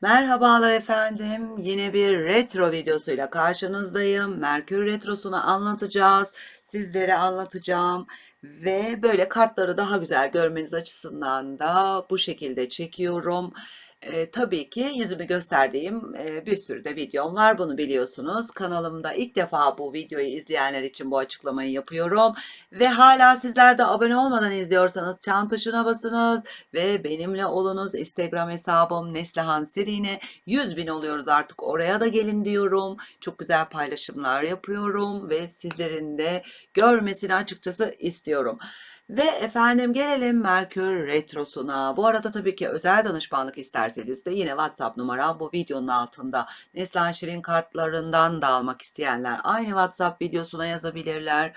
Merhabalar efendim. Yine bir retro videosuyla karşınızdayım. Merkür Retrosu'nu anlatacağız. Sizlere anlatacağım. Ve böyle kartları daha güzel görmeniz açısından da bu şekilde çekiyorum. Ee, tabii ki yüzümü gösterdiğim e, bir sürü de videom var. Bunu biliyorsunuz. Kanalımda ilk defa bu videoyu izleyenler için bu açıklamayı yapıyorum. Ve hala sizler de abone olmadan izliyorsanız çan tuşuna basınız ve benimle olunuz. Instagram hesabım Neslihan Sirine 100 bin oluyoruz artık oraya da gelin diyorum. Çok güzel paylaşımlar yapıyorum ve sizlerin de görmesini açıkçası istiyorum. Ve efendim gelelim Merkür Retrosu'na. Bu arada tabii ki özel danışmanlık isterseniz de yine WhatsApp numaram bu videonun altında. Neslihan Şirin kartlarından da almak isteyenler aynı WhatsApp videosuna yazabilirler.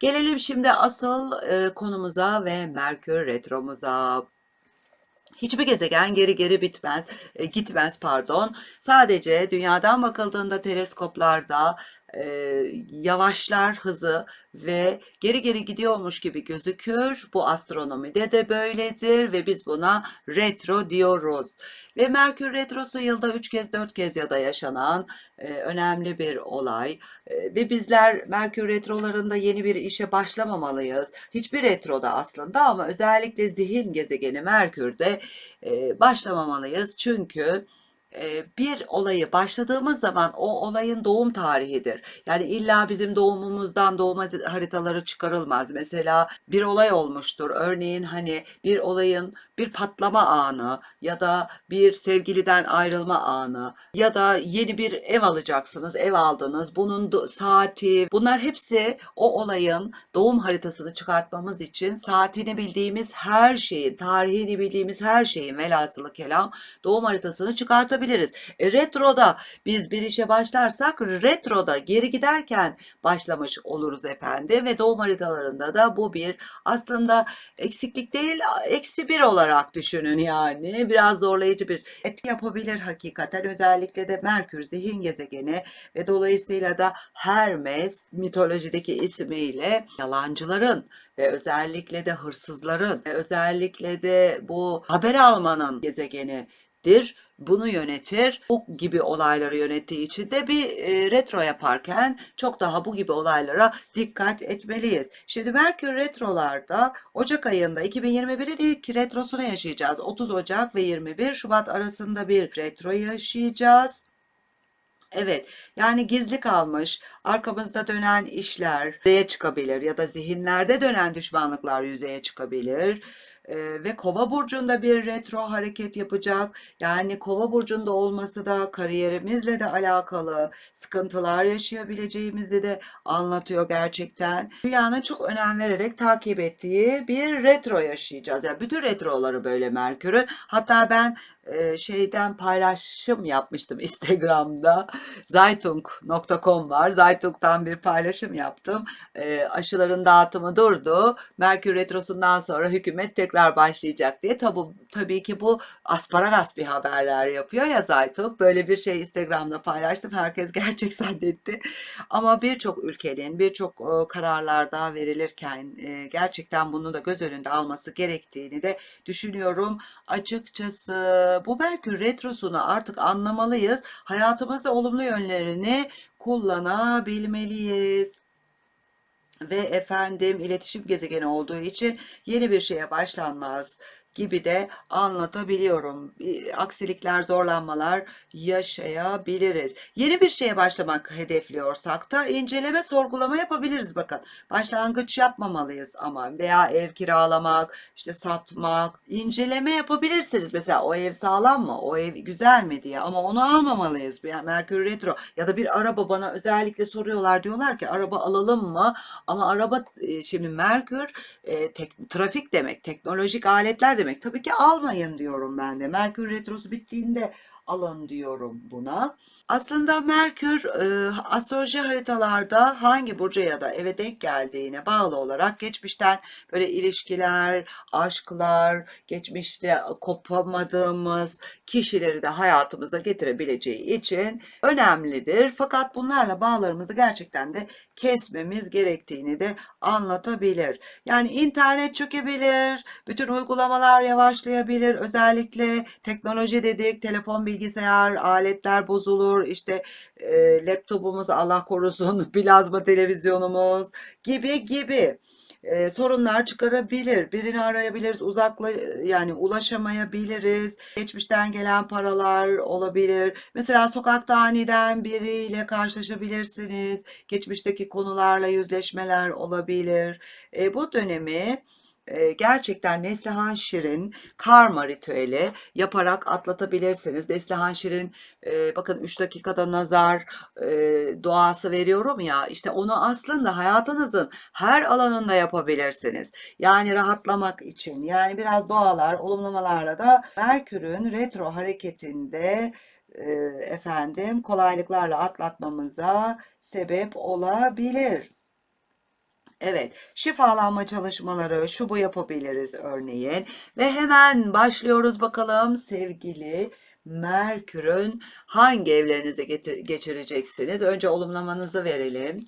Gelelim şimdi asıl e, konumuza ve Merkür Retromuza. Hiçbir gezegen geri geri bitmez, e, gitmez pardon. Sadece dünyadan bakıldığında teleskoplarda e, yavaşlar hızı ve geri geri gidiyormuş gibi gözükür. Bu astronomide de böyledir ve biz buna retro diyoruz. Ve Merkür retrosu yılda 3 kez 4 kez ya da yaşanan e, önemli bir olay. E, ve bizler Merkür retrolarında yeni bir işe başlamamalıyız. Hiçbir retroda aslında ama özellikle zihin gezegeni Merkür'de e, başlamamalıyız. Çünkü bir olayı başladığımız zaman o olayın doğum tarihidir. Yani illa bizim doğumumuzdan doğum haritaları çıkarılmaz. Mesela bir olay olmuştur. Örneğin hani bir olayın bir patlama anı ya da bir sevgiliden ayrılma anı ya da yeni bir ev alacaksınız, ev aldınız. Bunun saati, bunlar hepsi o olayın doğum haritasını çıkartmamız için saatini bildiğimiz her şeyin, tarihini bildiğimiz her şeyin velhasılı kelam doğum haritasını çıkartabiliriz. E, retroda biz bir işe başlarsak retroda geri giderken başlamış oluruz efendim ve doğum haritalarında da bu bir aslında eksiklik değil eksi bir olarak düşünün yani. Biraz zorlayıcı bir etki yapabilir hakikaten. Özellikle de Merkür zihin gezegeni ve dolayısıyla da Hermes mitolojideki ismiyle yalancıların ve özellikle de hırsızların ve özellikle de bu haber almanın gezegenidir. Bunu yönetir. Bu gibi olayları yönettiği için de bir e, retro yaparken çok daha bu gibi olaylara dikkat etmeliyiz. Şimdi Merkür retrolarda Ocak ayında 2021'in ilk retrosunu yaşayacağız. 30 Ocak ve 21 Şubat arasında bir retro yaşayacağız. Evet, yani gizli kalmış, arkamızda dönen işler yüzeye çıkabilir ya da zihinlerde dönen düşmanlıklar yüzeye çıkabilir. Ee, ve Kova burcunda bir retro hareket yapacak. Yani Kova burcunda olması da kariyerimizle de alakalı sıkıntılar yaşayabileceğimizi de anlatıyor gerçekten. Dünyanın çok önem vererek takip ettiği bir retro yaşayacağız. Yani bütün retroları böyle Merkür'ün. Hatta ben şeyden paylaşım yapmıştım Instagram'da. Zaytung.com var. Zaytung'dan bir paylaşım yaptım. Aşıların dağıtımı durdu. Merkür Retrosu'ndan sonra hükümet tekrar başlayacak diye. Tabi, tabii ki bu asparagas bir haberler yapıyor ya Zaytung. Böyle bir şey Instagram'da paylaştım. Herkes gerçek zannetti. Ama birçok ülkenin birçok kararlarda verilirken gerçekten bunu da göz önünde alması gerektiğini de düşünüyorum. Açıkçası bu Merkür Retrosu'nu artık anlamalıyız. Hayatımızda olumlu yönlerini kullanabilmeliyiz. Ve efendim iletişim gezegeni olduğu için yeni bir şeye başlanmaz gibi de anlatabiliyorum. Aksilikler, zorlanmalar yaşayabiliriz. Yeni bir şeye başlamak hedefliyorsak da inceleme, sorgulama yapabiliriz bakın. Başlangıç yapmamalıyız ama veya ev kiralamak, işte satmak, inceleme yapabilirsiniz. Mesela o ev sağlam mı? O ev güzel mi diye ama onu almamalıyız. Yani Merkür Retro ya da bir araba bana özellikle soruyorlar diyorlar ki araba alalım mı? Ama araba şimdi Merkür e, tek, trafik demek, teknolojik aletler demek. Tabii ki almayın diyorum ben de. Merkür Retrosu bittiğinde alın diyorum buna. Aslında Merkür e, astroloji haritalarda hangi burca ya da eve denk geldiğine bağlı olarak geçmişten böyle ilişkiler, aşklar, geçmişte kopamadığımız kişileri de hayatımıza getirebileceği için önemlidir. Fakat bunlarla bağlarımızı gerçekten de kesmemiz gerektiğini de anlatabilir. Yani internet çökebilir, bütün uygulamalar yavaşlayabilir. Özellikle teknoloji dedik, telefon bilgisayar, aletler bozulur, işte e, laptopumuz Allah korusun, plazma televizyonumuz gibi gibi e, sorunlar çıkarabilir. Birini arayabiliriz, uzakla yani ulaşamayabiliriz. Geçmişten gelen paralar olabilir. Mesela sokakta aniden biriyle karşılaşabilirsiniz. Geçmişteki konularla yüzleşmeler olabilir. E, bu dönemi e, gerçekten Neslihan Şirin karma ritüeli yaparak atlatabilirsiniz. Neslihan Şirin e, bakın 3 dakikada nazar e, duası veriyorum ya işte onu aslında hayatınızın her alanında yapabilirsiniz. Yani rahatlamak için yani biraz dualar, olumlamalarla da Merkür'ün retro hareketinde e, efendim kolaylıklarla atlatmamıza sebep olabilir. Evet, şifalanma çalışmaları şu bu yapabiliriz örneğin ve hemen başlıyoruz bakalım sevgili Merkür'ün hangi evlerinize getir- geçireceksiniz? Önce olumlamanızı verelim.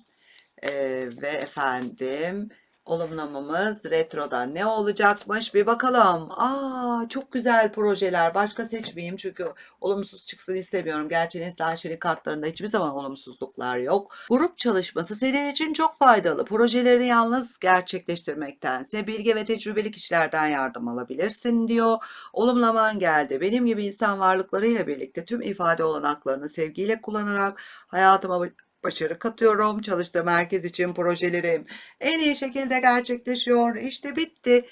Ee, ve efendim olumlamamız retrodan ne olacakmış bir bakalım. Aa çok güzel projeler. Başka seçmeyeyim çünkü olumsuz çıksın istemiyorum. Gerçi Şirin kartlarında hiçbir zaman olumsuzluklar yok. Grup çalışması senin için çok faydalı. Projeleri yalnız gerçekleştirmektense bilge ve tecrübeli kişilerden yardım alabilirsin diyor. Olumlaman geldi. Benim gibi insan varlıklarıyla birlikte tüm ifade olanaklarını sevgiyle kullanarak hayatıma başarı katıyorum. Çalıştığım merkez için projelerim en iyi şekilde gerçekleşiyor. İşte bitti.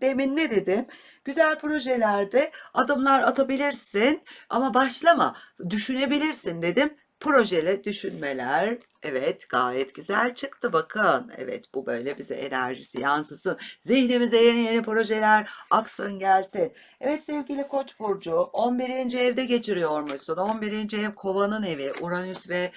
Demin ne dedim? Güzel projelerde adımlar atabilirsin ama başlama. Düşünebilirsin dedim. Projeli düşünmeler evet gayet güzel çıktı bakın. Evet bu böyle bize enerjisi yansısın. Zihnimize yeni yeni projeler aksın gelsin. Evet sevgili Koç burcu 11. evde geçiriyormuşsun. 11. ev Kovanın evi. Uranüs ve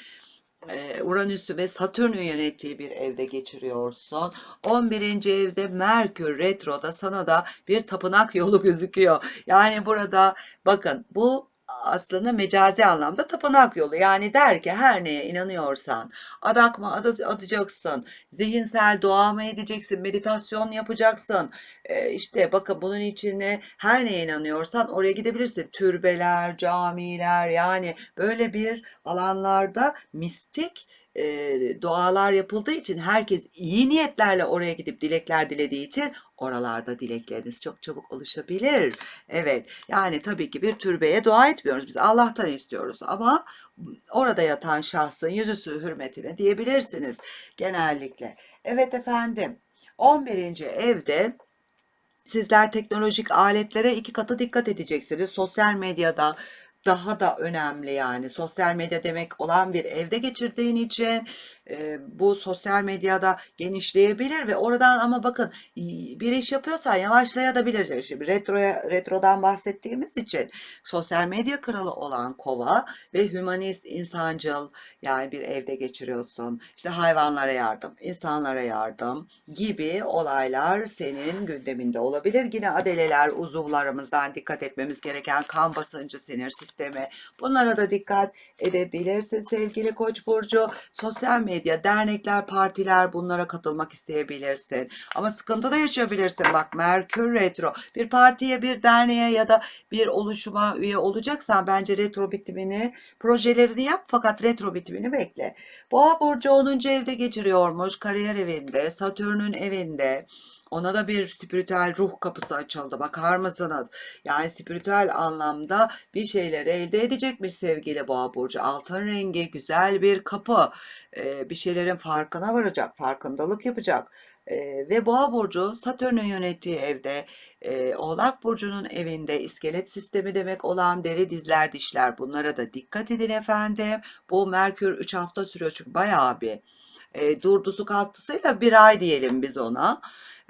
Uranüs'ü ve Satürn'ü yönettiği bir evde geçiriyorsun. 11. evde Merkür Retro'da sana da bir tapınak yolu gözüküyor. Yani burada bakın bu aslında mecazi anlamda tapınak yolu. Yani der ki her neye inanıyorsan adak mı atacaksın, zihinsel dua mı edeceksin, meditasyon yapacaksın. Ee, işte bakın bunun içine her neye inanıyorsan oraya gidebilirsin. Türbeler, camiler yani böyle bir alanlarda mistik e, dualar yapıldığı için herkes iyi niyetlerle oraya gidip dilekler dilediği için oralarda dilekleriniz çok çabuk oluşabilir. Evet yani tabii ki bir türbeye dua etmiyoruz biz Allah'tan istiyoruz ama orada yatan şahsın yüzüsü hürmetine diyebilirsiniz genellikle. Evet efendim 11. evde sizler teknolojik aletlere iki katı dikkat edeceksiniz. Sosyal medyada daha da önemli yani sosyal medya demek olan bir evde geçirdiğin için e, bu sosyal medyada genişleyebilir ve oradan ama bakın bir iş yapıyorsan yavaşlayabilir. Şimdi retroya, retrodan bahsettiğimiz için sosyal medya kralı olan kova ve hümanist, insancıl yani bir evde geçiriyorsun. İşte hayvanlara yardım, insanlara yardım gibi olaylar senin gündeminde olabilir. Yine adeleler, uzuvlarımızdan dikkat etmemiz gereken kan basıncı, sinir sistemi bunlara da dikkat edebilirsin sevgili Koç burcu. Sosyal medya, dernekler, partiler bunlara katılmak isteyebilirsin. Ama sıkıntı da yaşayabilirsin. Bak Merkür retro. Bir partiye, bir derneğe ya da bir oluşuma üye olacaksan bence retro bitimini, projelerini yap fakat retro bitimini bekle. Boğa burcu 10. evde geçiriyormuş. Kariyer evinde, Satürn'ün evinde. Ona da bir spiritüel ruh kapısı açıldı. Bakar mısınız? Yani spiritüel anlamda bir şeyler elde edecekmiş sevgili Boğa burcu. Altın rengi güzel bir kapı. Ee, bir şeylerin farkına varacak, farkındalık yapacak. Ee, ve Boğa burcu Satürn'ün yönettiği evde, e, Oğlak burcunun evinde iskelet sistemi demek olan deri, dizler, dişler bunlara da dikkat edin efendim. Bu Merkür 3 hafta sürüyor çünkü bayağı bir e, durdusu kalktısıyla bir ay diyelim biz ona.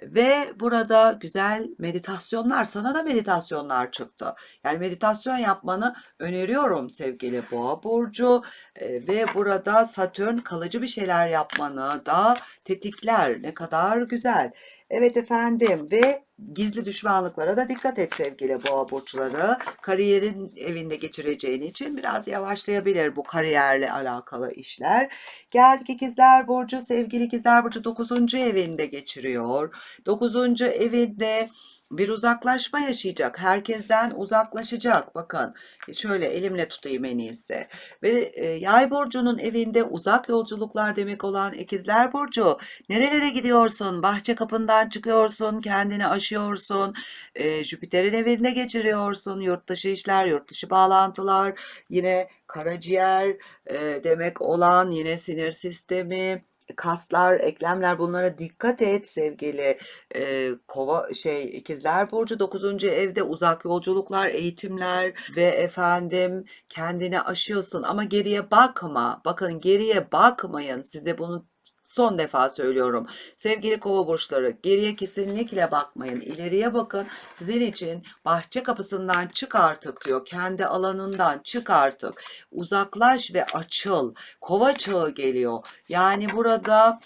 Ve burada güzel meditasyonlar, sana da meditasyonlar çıktı. Yani meditasyon yapmanı öneriyorum sevgili Boğa burcu E, ve burada Satürn kalıcı bir şeyler yapmanı da tetikler. Ne kadar güzel. Evet efendim ve gizli düşmanlıklara da dikkat et sevgili boğa burçları. Kariyerin evinde geçireceğin için biraz yavaşlayabilir bu kariyerle alakalı işler. Geldik ikizler burcu sevgili ikizler burcu 9. evinde geçiriyor. 9. evinde bir uzaklaşma yaşayacak. Herkesten uzaklaşacak. Bakın şöyle elimle tutayım en iyisi. Ve e, yay burcunun evinde uzak yolculuklar demek olan ikizler burcu. Nerelere gidiyorsun? Bahçe kapından çıkıyorsun, kendini aşıyorsun. E, Jüpiter'in evinde geçiriyorsun. Yurt dışı işler, yurt dışı bağlantılar. Yine karaciğer e, demek olan yine sinir sistemi kaslar, eklemler bunlara dikkat et sevgili e, kova şey ikizler burcu 9. evde uzak yolculuklar, eğitimler ve efendim kendini aşıyorsun ama geriye bakma. Bakın geriye bakmayın. Size bunu son defa söylüyorum. Sevgili kova burçları geriye kesinlikle bakmayın. İleriye bakın. Sizin için bahçe kapısından çık artık diyor. Kendi alanından çık artık. Uzaklaş ve açıl. Kova çağı geliyor. Yani burada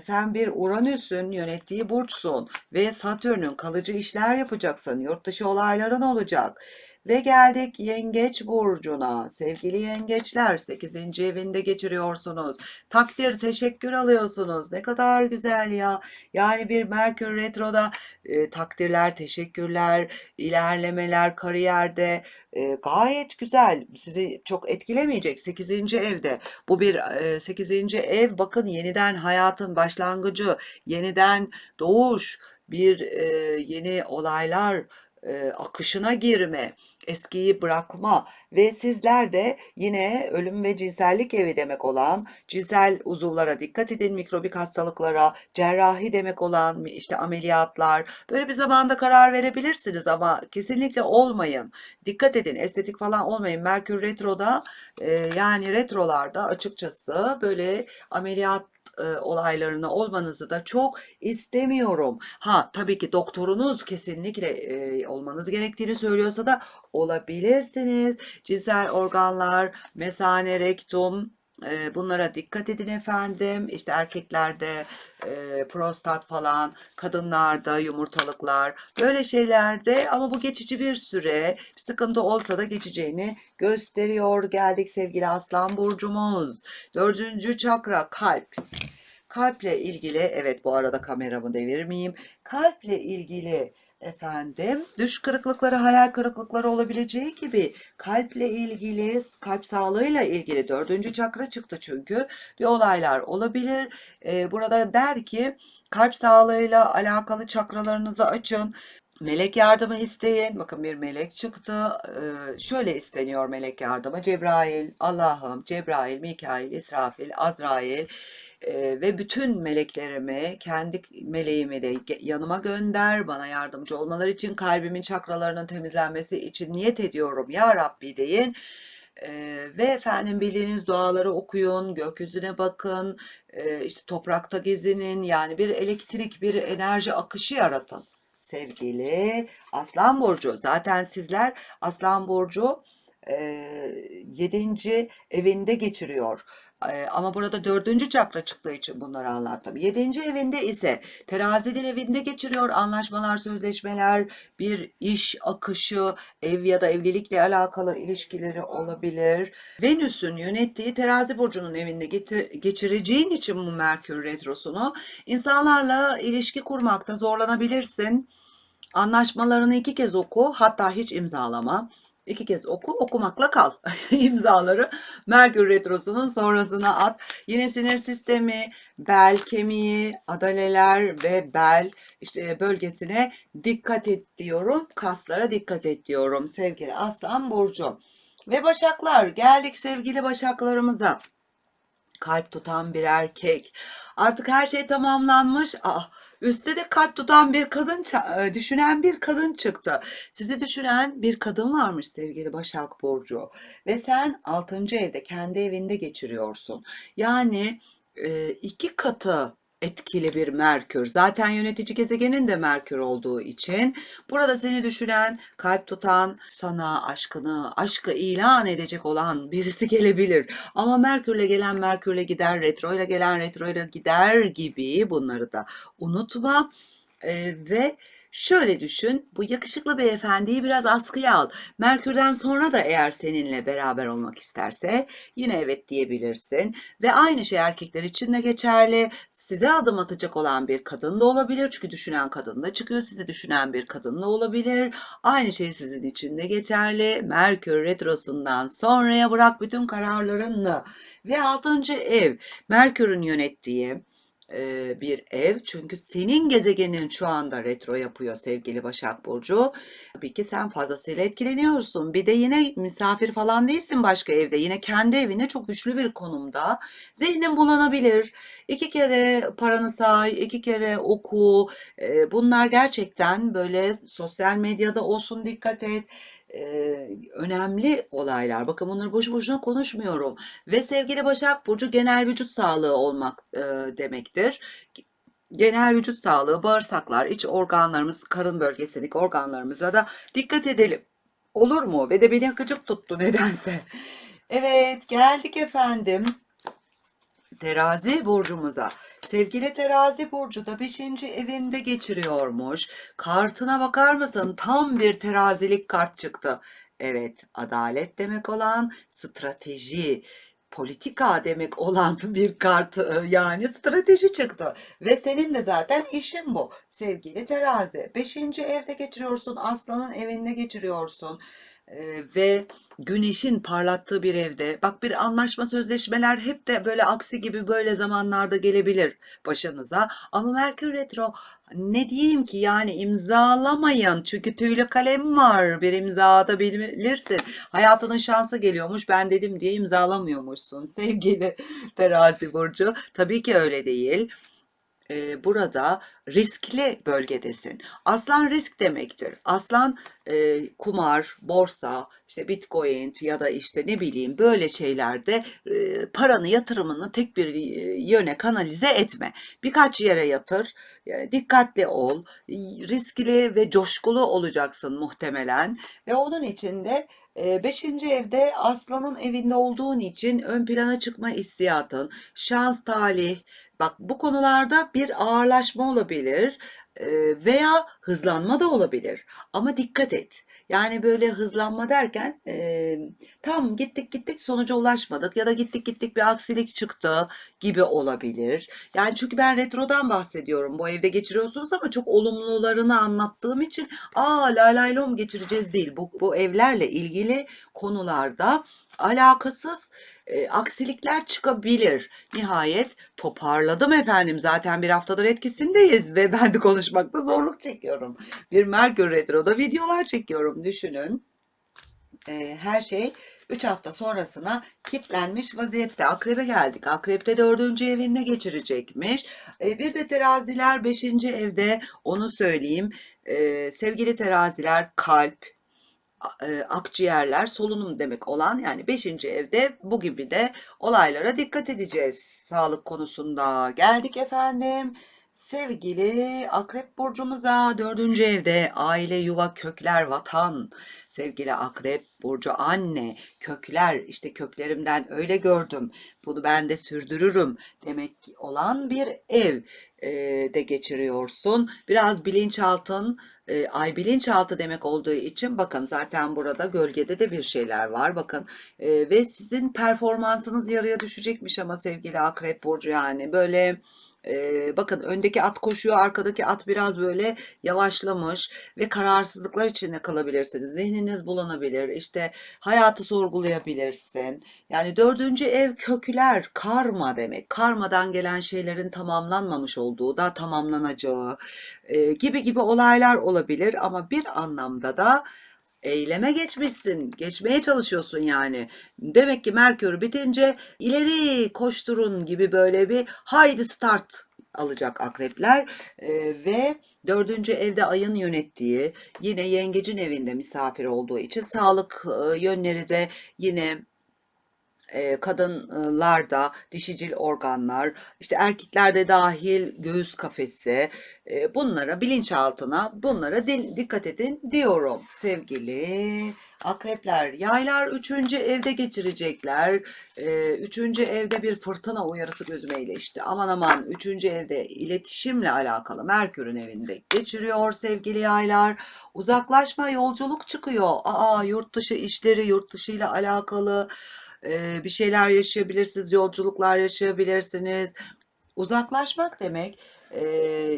sen bir Uranüs'ün yönettiği burçsun ve Satürn'ün kalıcı işler yapacaksın. Yurt dışı olayların olacak. Ve geldik Yengeç burcuna. Sevgili yengeçler 8. evinde geçiriyorsunuz. Takdir, teşekkür alıyorsunuz. Ne kadar güzel ya. Yani bir Merkür Retro'da e, takdirler, teşekkürler, ilerlemeler kariyerde e, gayet güzel. Sizi çok etkilemeyecek 8. evde. Bu bir e, 8. ev bakın yeniden hayatın başlangıcı, yeniden doğuş, bir e, yeni olaylar e, akışına girme, eskiyi bırakma ve sizler de yine ölüm ve cinsellik evi demek olan cinsel uzuvlara dikkat edin, mikrobik hastalıklara, cerrahi demek olan işte ameliyatlar, böyle bir zamanda karar verebilirsiniz ama kesinlikle olmayın. Dikkat edin, estetik falan olmayın. Merkür Retro'da e, yani retrolarda açıkçası böyle ameliyat e, olaylarına olmanızı da çok istemiyorum. Ha tabii ki doktorunuz kesinlikle e, olmanız gerektiğini söylüyorsa da olabilirsiniz. Cinsel organlar, mesane, rektum, bunlara dikkat edin efendim. İşte erkeklerde e, prostat falan, kadınlarda yumurtalıklar, böyle şeylerde ama bu geçici bir süre. Bir sıkıntı olsa da geçeceğini gösteriyor. Geldik sevgili Aslan burcumuz. Dördüncü çakra kalp. Kalple ilgili, evet bu arada kameramı devirmeyeyim. Kalple ilgili efendim düş kırıklıkları, hayal kırıklıkları olabileceği gibi kalple ilgili, kalp sağlığıyla ilgili dördüncü çakra çıktı çünkü bir olaylar olabilir. Ee, burada der ki kalp sağlığıyla alakalı çakralarınızı açın. Melek yardımı isteyin. Bakın bir melek çıktı. Ee, şöyle isteniyor melek yardımı. Cebrail, Allah'ım, Cebrail, Mikail, İsrafil, Azrail e, ve bütün meleklerimi, kendi meleğimi de yanıma gönder. Bana yardımcı olmaları için kalbimin çakralarının temizlenmesi için niyet ediyorum. Ya Rabbi deyin. Ee, ve efendim bildiğiniz duaları okuyun, gökyüzüne bakın, e, işte toprakta gezinin, yani bir elektrik, bir enerji akışı yaratın sevgili Aslan Burcu. Zaten sizler Aslan Burcu e, 7. evinde geçiriyor. Ama burada dördüncü çakra çıktığı için bunları anlattım. Yedinci evinde ise terazinin evinde geçiriyor anlaşmalar, sözleşmeler, bir iş akışı, ev ya da evlilikle alakalı ilişkileri olabilir. Venüs'ün yönettiği terazi burcunun evinde geçireceğin için bu Merkür Retrosu'nu insanlarla ilişki kurmakta zorlanabilirsin. Anlaşmalarını iki kez oku, hatta hiç imzalama. İki kez oku, okumakla kal. İmzaları Merkür Retrosu'nun sonrasına at. Yine sinir sistemi, bel kemiği, adaleler ve bel işte bölgesine dikkat et diyorum. Kaslara dikkat et diyorum sevgili Aslan Burcu. Ve Başaklar geldik sevgili Başaklarımıza. Kalp tutan bir erkek. Artık her şey tamamlanmış. Ah Üstte de kalp tutan bir kadın, e, düşünen bir kadın çıktı. Sizi düşünen bir kadın varmış sevgili Başak Burcu. Ve sen 6. evde, kendi evinde geçiriyorsun. Yani e, iki katı etkili bir Merkür. Zaten yönetici gezegenin de Merkür olduğu için burada seni düşünen, kalp tutan, sana aşkını, aşkı ilan edecek olan birisi gelebilir. Ama Merkürle gelen Merkürle gider, retroyla gelen retroyla gider gibi bunları da unutma. Ee, ve Şöyle düşün, bu yakışıklı beyefendiyi biraz askıya al. Merkür'den sonra da eğer seninle beraber olmak isterse yine evet diyebilirsin. Ve aynı şey erkekler için de geçerli. Size adım atacak olan bir kadın da olabilir. Çünkü düşünen kadın da çıkıyor. Sizi düşünen bir kadın da olabilir. Aynı şey sizin için de geçerli. Merkür retrosundan sonraya bırak bütün kararlarını. Ve altıncı ev, Merkür'ün yönettiği e, bir ev. Çünkü senin gezegenin şu anda retro yapıyor sevgili Başak Burcu. Tabii ki sen fazlasıyla etkileniyorsun. Bir de yine misafir falan değilsin başka evde. Yine kendi evine çok güçlü bir konumda. Zihnin bulanabilir. İki kere paranı say, iki kere oku. E, bunlar gerçekten böyle sosyal medyada olsun dikkat et önemli olaylar. Bakın bunları boşu boşuna konuşmuyorum. Ve sevgili Başak Burcu genel vücut sağlığı olmak demektir. Genel vücut sağlığı, bağırsaklar, iç organlarımız, karın bölgesindeki organlarımıza da dikkat edelim. Olur mu? Ve de beni gıcık tuttu nedense. Evet, geldik efendim. Terazi burcumuza. Sevgili terazi burcu da 5. evinde geçiriyormuş. Kartına bakar mısın? Tam bir terazilik kart çıktı. Evet, adalet demek olan strateji, politika demek olan bir kart e, yani strateji çıktı. Ve senin de zaten işin bu. Sevgili terazi. 5. evde geçiriyorsun. Aslanın evinde geçiriyorsun. Ee, ve güneşin parlattığı bir evde bak bir anlaşma sözleşmeler hep de böyle aksi gibi böyle zamanlarda gelebilir başınıza. Ama Merkür Retro ne diyeyim ki yani imzalamayın çünkü tüylü kalem var bir imza atabilirsin. Hayatının şansı geliyormuş ben dedim diye imzalamıyormuşsun sevgili terazi burcu. Tabii ki öyle değil e, burada riskli bölgedesin. Aslan risk demektir. Aslan e, kumar, borsa, işte bitcoin ya da işte ne bileyim böyle şeylerde e, paranı yatırımını tek bir yöne kanalize etme. Birkaç yere yatır, yani dikkatli ol, riskli ve coşkulu olacaksın muhtemelen ve onun için de Beşinci evde aslanın evinde olduğun için ön plana çıkma hissiyatın, şans, talih, Bak bu konularda bir ağırlaşma olabilir veya hızlanma da olabilir. Ama dikkat et. Yani böyle hızlanma derken e, tam gittik gittik sonuca ulaşmadık ya da gittik gittik bir aksilik çıktı gibi olabilir. Yani çünkü ben retrodan bahsediyorum. Bu evde geçiriyorsunuz ama çok olumlularını anlattığım için aa lalaylom geçireceğiz değil. Bu, bu evlerle ilgili konularda alakasız e, aksilikler çıkabilir. Nihayet toparladım efendim. Zaten bir haftadır etkisindeyiz ve ben de konuşmakta zorluk çekiyorum. Bir Merkür Retro'da videolar çekiyorum düşünün. E, her şey 3 hafta sonrasına kitlenmiş vaziyette. Akrebe geldik. Akrep'te dördüncü evinde geçirecekmiş. E, bir de teraziler beşinci evde onu söyleyeyim. E, sevgili teraziler kalp, e, akciğerler solunum demek olan yani 5. evde bu gibi de olaylara dikkat edeceğiz sağlık konusunda. Geldik efendim. Sevgili Akrep Burcumuza dördüncü evde aile, yuva, kökler, vatan. Sevgili Akrep Burcu anne, kökler işte köklerimden öyle gördüm. Bunu ben de sürdürürüm demek olan bir ev e, de geçiriyorsun. Biraz bilinçaltın e, ay bilinçaltı demek olduğu için bakın zaten burada gölgede de bir şeyler var bakın e, ve sizin performansınız yarıya düşecekmiş ama sevgili akrep burcu yani böyle ee, bakın öndeki at koşuyor, arkadaki at biraz böyle yavaşlamış ve kararsızlıklar içinde kalabilirsiniz. Zihniniz bulanabilir, işte hayatı sorgulayabilirsin. Yani dördüncü ev kökler, karma demek. Karmadan gelen şeylerin tamamlanmamış olduğu da tamamlanacağı e, gibi gibi olaylar olabilir ama bir anlamda da eyleme geçmişsin. Geçmeye çalışıyorsun yani. Demek ki Merkür bitince ileri koşturun gibi böyle bir haydi start alacak akrepler ee, ve dördüncü evde ayın yönettiği yine yengecin evinde misafir olduğu için sağlık e, yönleri de yine e, kadınlarda dişicil organlar, işte erkeklerde dahil göğüs kafesi, e, bunlara bilinçaltına bunlara dikkat edin diyorum sevgili Akrepler, yaylar üçüncü evde geçirecekler. Üçüncü evde bir fırtına uyarısı gözüme ilişti. Aman aman üçüncü evde iletişimle alakalı Merkür'ün evinde geçiriyor sevgili yaylar. Uzaklaşma yolculuk çıkıyor. Aa yurt dışı işleri yurt dışı ile alakalı bir şeyler yaşayabilirsiniz. Yolculuklar yaşayabilirsiniz. Uzaklaşmak demek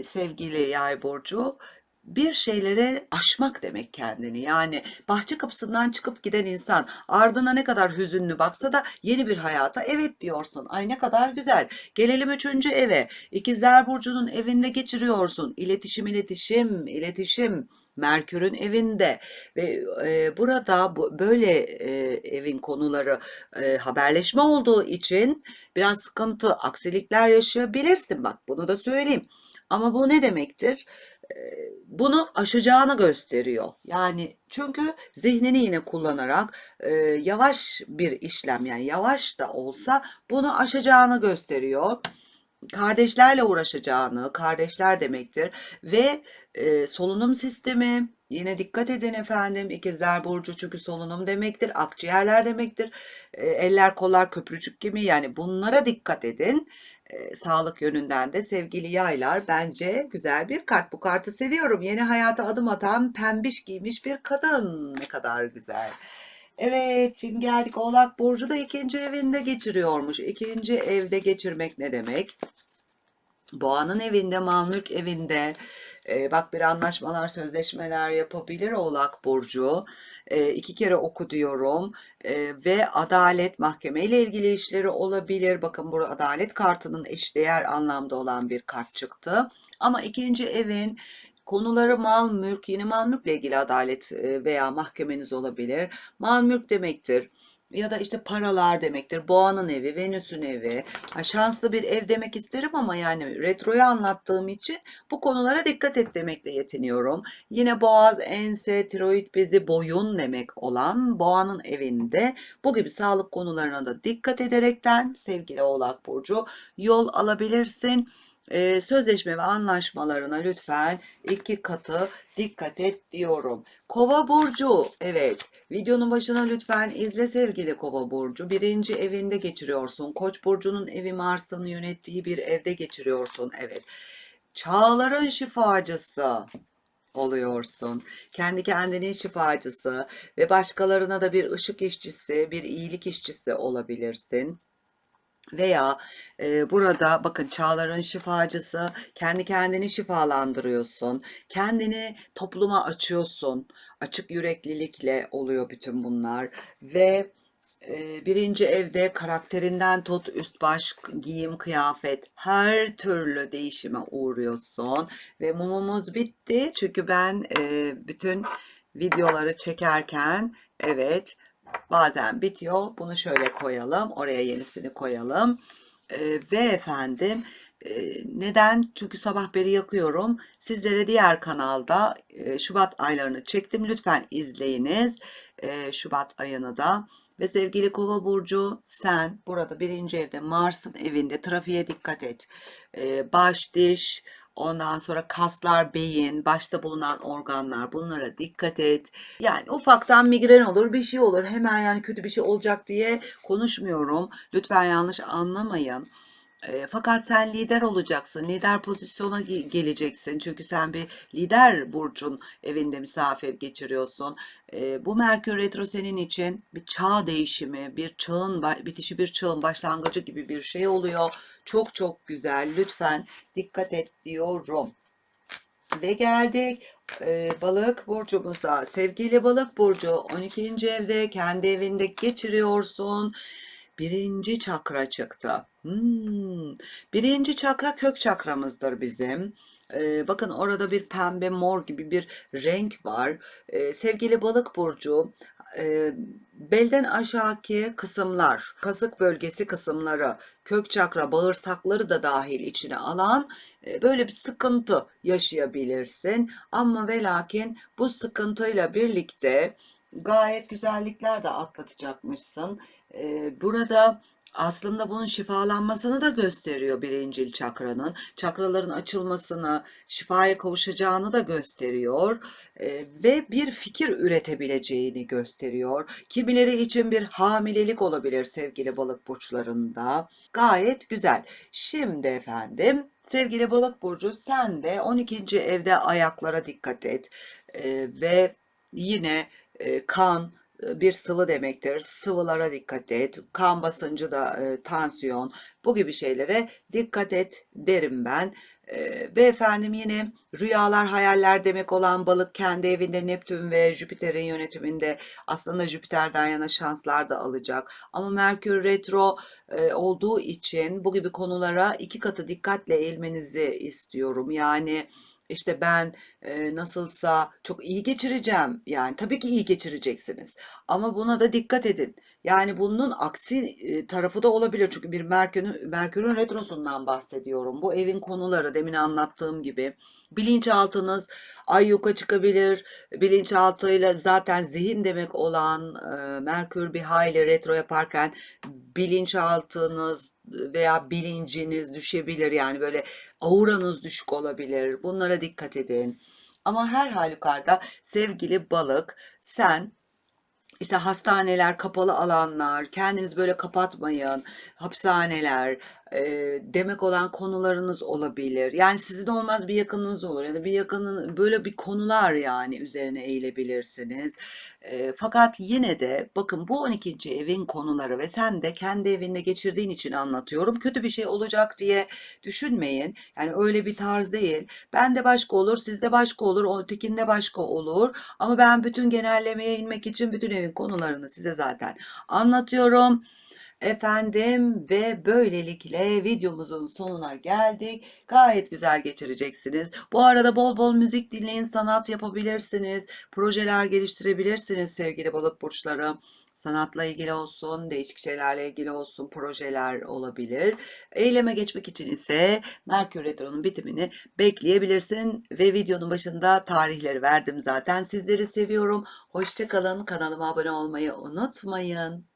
sevgili yay burcu bir şeylere aşmak demek kendini. Yani bahçe kapısından çıkıp giden insan ardına ne kadar hüzünlü baksa da yeni bir hayata evet diyorsun. Ay ne kadar güzel. Gelelim üçüncü eve. İkizler Burcu'nun evinde geçiriyorsun. İletişim, iletişim, iletişim. Merkür'ün evinde ve e, burada bu, böyle e, evin konuları e, haberleşme olduğu için biraz sıkıntı, aksilikler yaşayabilirsin. Bak bunu da söyleyeyim. Ama bu ne demektir? Bunu aşacağını gösteriyor. Yani çünkü zihnini yine kullanarak e, yavaş bir işlem yani yavaş da olsa bunu aşacağını gösteriyor. Kardeşlerle uğraşacağını, kardeşler demektir ve e, solunum sistemi yine dikkat edin efendim ikizler burcu çünkü solunum demektir, akciğerler demektir, e, eller kollar köprücük gibi yani bunlara dikkat edin. E, sağlık yönünden de sevgili yaylar bence güzel bir kart. Bu kartı seviyorum. Yeni hayata adım atan pembiş giymiş bir kadın. Ne kadar güzel. Evet, şimdi geldik Oğlak Burcu da ikinci evinde geçiriyormuş. İkinci evde geçirmek ne demek? Boğanın evinde, mal mülk evinde. E, bak bir anlaşmalar, sözleşmeler yapabilir Oğlak Burcu. E, iki kere oku diyorum. E, ve adalet mahkeme ile ilgili işleri olabilir. Bakın burada adalet kartının eşdeğer anlamda olan bir kart çıktı. Ama ikinci evin Konuları mal, mülk, yine mal mülkle ilgili adalet e, veya mahkemeniz olabilir. Mal mülk demektir ya da işte paralar demektir. Boğanın evi, Venüs'ün evi. Ha, şanslı bir ev demek isterim ama yani retroyu anlattığım için bu konulara dikkat et demekle yetiniyorum. Yine boğaz, ense, tiroid bezi, boyun demek olan boğanın evinde bu gibi sağlık konularına da dikkat ederekten sevgili Oğlak Burcu yol alabilirsin. Ee, sözleşme ve anlaşmalarına lütfen iki katı dikkat et diyorum. Kova burcu evet videonun başına lütfen izle sevgili kova burcu. Birinci evinde geçiriyorsun. Koç burcunun evi Mars'ın yönettiği bir evde geçiriyorsun evet. Çağların şifacısı oluyorsun. Kendi kendinin şifacısı ve başkalarına da bir ışık işçisi, bir iyilik işçisi olabilirsin. Veya e, burada bakın çağların şifacısı kendi kendini şifalandırıyorsun. Kendini topluma açıyorsun. Açık yüreklilikle oluyor bütün bunlar. Ve e, birinci evde karakterinden tut üst baş giyim kıyafet her türlü değişime uğruyorsun. Ve mumumuz bitti. Çünkü ben e, bütün videoları çekerken evet bazen bitiyor. Bunu şöyle koyalım. Oraya yenisini koyalım. Ee, ve efendim e, neden? Çünkü sabah beri yakıyorum. Sizlere diğer kanalda e, Şubat aylarını çektim. Lütfen izleyiniz. E, Şubat ayını da. Ve sevgili Kova Burcu sen burada birinci evde Mars'ın evinde trafiğe dikkat et. E, baş, diş, Ondan sonra kaslar, beyin, başta bulunan organlar bunlara dikkat et. Yani ufaktan migren olur, bir şey olur. Hemen yani kötü bir şey olacak diye konuşmuyorum. Lütfen yanlış anlamayın. E, fakat sen lider olacaksın. Lider pozisyona geleceksin. Çünkü sen bir lider burcun evinde misafir geçiriyorsun. E, bu Merkür Retro senin için bir çağ değişimi, bir çağın bitişi, bir çağın başlangıcı gibi bir şey oluyor. Çok çok güzel. Lütfen dikkat et diyorum. Ve geldik e, balık burcumuza. Sevgili balık burcu 12. evde kendi evinde geçiriyorsun. Birinci çakra çıktı. Hmm. Birinci çakra kök çakramızdır bizim. Ee, bakın orada bir pembe mor gibi bir renk var. Ee, sevgili balık burcu e, belden aşağıki kısımlar, kasık bölgesi kısımları, kök çakra, bağırsakları da dahil içine alan e, böyle bir sıkıntı yaşayabilirsin. Ama ve lakin bu sıkıntıyla birlikte gayet güzellikler de atlatacakmışsın. Ee, burada aslında bunun şifalanmasını da gösteriyor birincil çakranın. Çakraların açılmasını, şifaya kavuşacağını da gösteriyor. Ee, ve bir fikir üretebileceğini gösteriyor. Kimileri için bir hamilelik olabilir sevgili balık burçlarında. Gayet güzel. Şimdi efendim sevgili balık burcu sen de 12. evde ayaklara dikkat et. Ee, ve yine e, kan e, bir sıvı demektir. Sıvılara dikkat et. Kan basıncı da e, tansiyon bu gibi şeylere dikkat et derim ben. E, ve efendim yine rüyalar hayaller demek olan balık kendi evinde Neptün ve Jüpiter'in yönetiminde aslında Jüpiter'den yana şanslar da alacak. Ama Merkür retro e, olduğu için bu gibi konulara iki katı dikkatle eğilmenizi istiyorum. Yani işte ben e, nasılsa çok iyi geçireceğim. Yani tabii ki iyi geçireceksiniz. Ama buna da dikkat edin. Yani bunun aksi e, tarafı da olabilir. Çünkü bir Merkür'ün Merkür'ün retrosundan bahsediyorum. Bu evin konuları demin anlattığım gibi. Bilinçaltınız ay yuka çıkabilir. Bilinçaltıyla zaten zihin demek olan e, Merkür bir hayli retro yaparken bilinçaltınız veya bilinciniz düşebilir. Yani böyle auranız düşük olabilir. Bunlara dikkat edin. Ama her halükarda sevgili balık sen işte hastaneler, kapalı alanlar, kendiniz böyle kapatmayın, hapishaneler e, demek olan konularınız olabilir. Yani sizin olmaz bir yakınınız olur ya da bir yakının böyle bir konular yani üzerine eğilebilirsiniz. E, fakat yine de bakın bu 12. evin konuları ve sen de kendi evinde geçirdiğin için anlatıyorum. Kötü bir şey olacak diye düşünmeyin. Yani öyle bir tarz değil. Ben de başka olur, sizde başka olur, ötekinde başka olur. Ama ben bütün genellemeye inmek için bütün evin konularını size zaten anlatıyorum. Efendim ve böylelikle videomuzun sonuna geldik. Gayet güzel geçireceksiniz. Bu arada bol bol müzik dinleyin, sanat yapabilirsiniz, projeler geliştirebilirsiniz sevgili balık burçları. Sanatla ilgili olsun, değişik şeylerle ilgili olsun projeler olabilir. Eyleme geçmek için ise Merkür Retro'nun bitimini bekleyebilirsin ve videonun başında tarihleri verdim zaten. Sizleri seviyorum. Hoşçakalın. Kanalıma abone olmayı unutmayın.